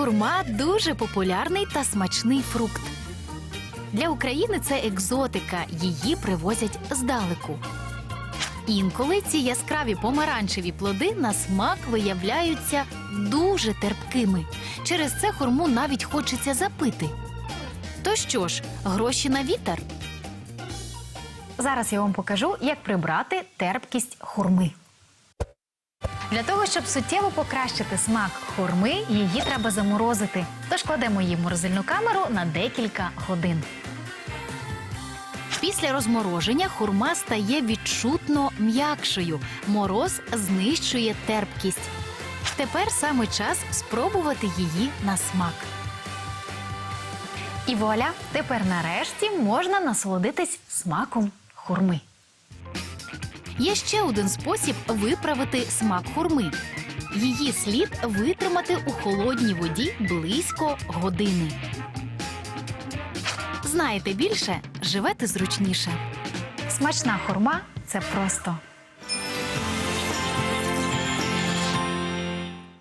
Хурма дуже популярний та смачний фрукт. Для України це екзотика, її привозять здалеку. Інколи ці яскраві помаранчеві плоди на смак виявляються дуже терпкими. Через це хурму навіть хочеться запити. То що ж, гроші на вітер? Зараз я вам покажу, як прибрати терпкість хурми. Для того, щоб суттєво покращити смак хурми, її треба заморозити. Тож кладемо її в морозильну камеру на декілька годин. Після розмороження хурма стає відчутно м'якшою. Мороз знищує терпкість. Тепер саме час спробувати її на смак. І вуаля, тепер нарешті можна насолодитись смаком хурми. Є ще один спосіб виправити смак хурми. Її слід витримати у холодній воді близько години. Знаєте більше, живете зручніше. Смачна хурма це просто